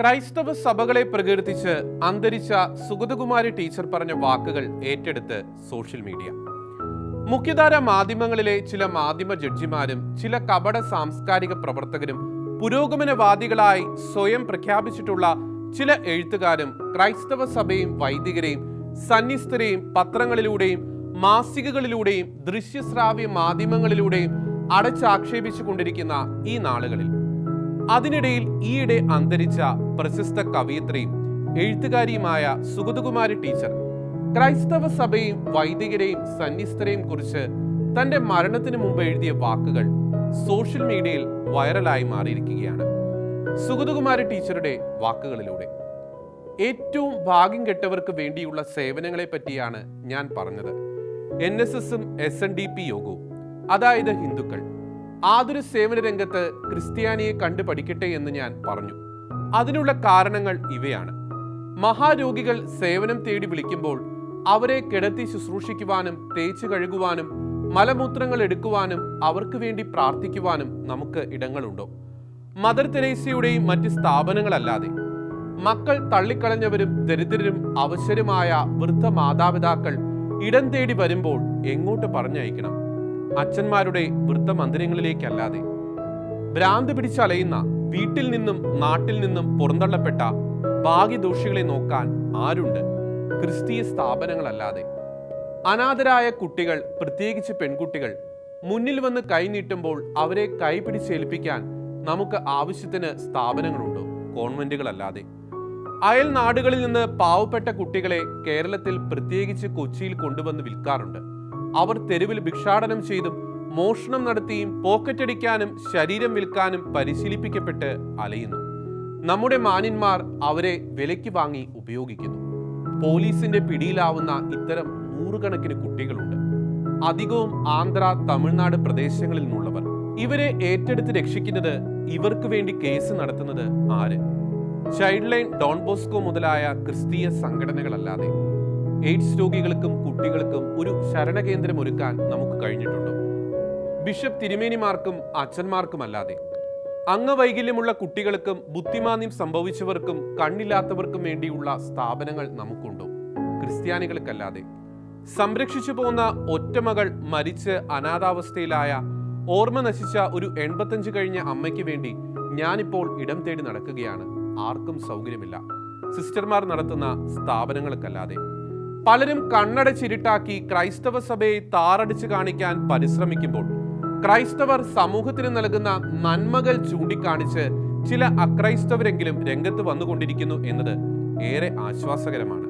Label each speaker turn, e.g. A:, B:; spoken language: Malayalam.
A: ക്രൈസ്തവ സഭകളെ പ്രകീർത്തിച്ച് അന്തരിച്ച സുഗതകുമാരി ടീച്ചർ പറഞ്ഞ വാക്കുകൾ ഏറ്റെടുത്ത് സോഷ്യൽ മീഡിയ. മുഖ്യധാര മാധ്യമങ്ങളിലെ ചില മാധ്യമ ജഡ്ജിമാരും ചില കപട സാംസ്കാരിക പ്രവർത്തകരും പുരോഗമനവാദികളായി സ്വയം പ്രഖ്യാപിച്ചിട്ടുള്ള ചില എഴുത്തുകാരും ക്രൈസ്തവ സഭയും വൈദികരെയും സന്യസ്തരെയും പത്രങ്ങളിലൂടെയും മാസികകളിലൂടെയും ദൃശ്യശ്രാവ്യ മാധ്യമങ്ങളിലൂടെയും അടച്ചാക്ഷേപിച്ചു കൊണ്ടിരിക്കുന്ന ഈ നാളുകളിൽ. അതിനിടയിൽ ഈയിടെ അന്തരിച്ച പ്രശസ്ത കവയിത്രിയും എഴുത്തുകാരിയുമായ സുഗതകുമാരി ടീച്ചർ. ക്രൈസ്തവ സഭയും വൈദികരെയും സന്യസ്തരെയും കുറിച്ച് തന്റെ മരണത്തിന് മുമ്പ് എഴുതിയ വാക്കുകൾ സോഷ്യൽ മീഡിയയിൽ വൈറലായി മാറിയിരിക്കുകയാണ്. സുഗതകുമാരി ടീച്ചറുടെ വാക്കുകളിലൂടെ. ഏറ്റവും ഭാഗ്യം കെട്ടവർക്ക് വേണ്ടിയുള്ള സേവനങ്ങളെ പറ്റിയാണ് ഞാൻ പറഞ്ഞത്. എൻ എസ് എസും എസ് എൻ ഡി പി യോഗവും അതായത് ഹിന്ദുക്കൾ. ആതുര സേവന രംഗത്ത് ക്രിസ്ത്യാനിയെ കണ്ടു പഠിക്കട്ടെ എന്ന് ഞാൻ പറഞ്ഞു. അതിനുള്ള കാരണങ്ങൾ ഇവയാണ്. മഹാരോഗികൾ സേവനം തേടി വിളിക്കുമ്പോൾ അവരെ കിടത്തി ശുശ്രൂഷിക്കുവാനും തേച്ചു കഴുകുവാനും മലമൂത്രങ്ങൾ എടുക്കുവാനും അവർക്ക് വേണ്ടി പ്രാർത്ഥിക്കുവാനും നമുക്ക് ഇടങ്ങളുണ്ടോ? മദർ തെരേസയുടെയും മറ്റ് സ്ഥാപനങ്ങളല്ലാതെ മക്കൾ തള്ളിക്കളഞ്ഞവരും ദരിദ്രരും അവശരുമായ വൃദ്ധ മാതാപിതാക്കൾ ഇടം തേടി വരുമ്പോൾ എങ്ങോട്ട് പറഞ്ഞയക്കണം? അച്ഛന്മാരുടെ വൃത്തമന്ദിരങ്ങളിലേക്കല്ലാതെ. ഭ്രാന്ത് പിടിച്ചലയുന്ന വീട്ടിൽ നിന്നും നാട്ടിൽ നിന്നും പുറന്തള്ളപ്പെട്ട ഭാഗ്യദോഷികളെ നോക്കാൻ ആരുണ്ട്? ക്രിസ്തീയ സ്ഥാപനങ്ങളല്ലാതെ. അനാഥരായ കുട്ടികൾ പ്രത്യേകിച്ച് പെൺകുട്ടികൾ മുന്നിൽ വന്ന് കൈനീട്ടുമ്പോൾ അവരെ കൈപിടിച്ചേൽപ്പിക്കാൻ നമുക്ക് ആവശ്യത്തിന് സ്ഥാപനങ്ങളുണ്ടോ? കോൺവെന്റുകളല്ലാതെ. അയൽ നാടുകളിൽ നിന്ന് പാവപ്പെട്ട കുട്ടികളെ കേരളത്തിൽ പ്രത്യേകിച്ച് കൊച്ചിയിൽ കൊണ്ടുവന്ന് വിൽക്കാറുണ്ട്. അവർ തെരുവിൽ ഭിക്ഷാടനം ചെയ്തും മോഷണം നടത്തിയും പോക്കറ്റടിക്കാനും ശരീരം വിൽക്കാനും പരിശീലിപ്പിക്കപ്പെട്ട് അലയുന്നു. നമ്മുടെ മാന്യന്മാർ അവരെ വിലയ്ക്ക് വാങ്ങി ഉപയോഗിക്കുന്നു. പോലീസിന്റെ പിടിയിലാവുന്ന ഇത്തരം നൂറുകണക്കിന് കുട്ടികളുണ്ട്. അധികവും ആന്ധ്ര തമിഴ്നാട് പ്രദേശങ്ങളിൽ നിന്നുള്ളവർ. ഇവരെ ഏറ്റെടുത്ത് രക്ഷിക്കുന്നത് ഇവർക്ക് വേണ്ടി കേസ് നടത്തുന്നത് ആര്? ചൈൽഡ് ലൈൻ ഡോൺ ബോസ്കോ മുതലായ ക്രിസ്തീയ സംഘടനകളല്ലാതെ എയ്ഡ്സ് രോഗികൾക്കും കുട്ടികൾക്കും ഒരു ശരണകേന്ദ്രം ഒരുക്കാൻ നമുക്ക് കഴിഞ്ഞിട്ടുണ്ട്. ബിഷപ്പ് തിരുമേനിമാർക്കും അച്ഛന്മാർക്കുമല്ലാതെ. അംഗവൈകല്യമുള്ള കുട്ടികൾക്കും ബുദ്ധിമാന്യം സംഭവിച്ചവർക്കും കണ്ണില്ലാത്തവർക്കും വേണ്ടിയുള്ള സ്ഥാപനങ്ങൾ നമുക്കുണ്ടോ. ക്രിസ്ത്യാനികൾക്കല്ലാതെ. സംരക്ഷിച്ചു പോകുന്ന ഒറ്റമകൾ മരിച്ച് അനാഥാവസ്ഥയിലായ ഓർമ്മ നശിച്ച ഒരു എൺപത്തഞ്ച് കഴിഞ്ഞ അമ്മയ്ക്ക് വേണ്ടി ഞാനിപ്പോൾ ഇടം തേടി നടക്കുകയാണ്. ആർക്കും സൗകര്യമില്ല. സിസ്റ്റർമാർ നടത്തുന്ന സ്ഥാപനങ്ങൾക്കല്ലാതെ. പലരും കണ്ണടച്ചിരുട്ടാക്കി ക്രൈസ്തവ സഭയെ താറടിച്ചു കാണിക്കാൻ പരിശ്രമിക്കുമ്പോൾ ക്രൈസ്തവർ സമൂഹത്തിന് നൽകുന്ന നന്മകൾ ചൂണ്ടിക്കാണിച്ച് ചില അക്രൈസ്തവരെങ്കിലും രംഗത്ത് വന്നുകൊണ്ടിരിക്കുന്നു എന്നത് ഏറെ ആശ്വാസകരമാണ്.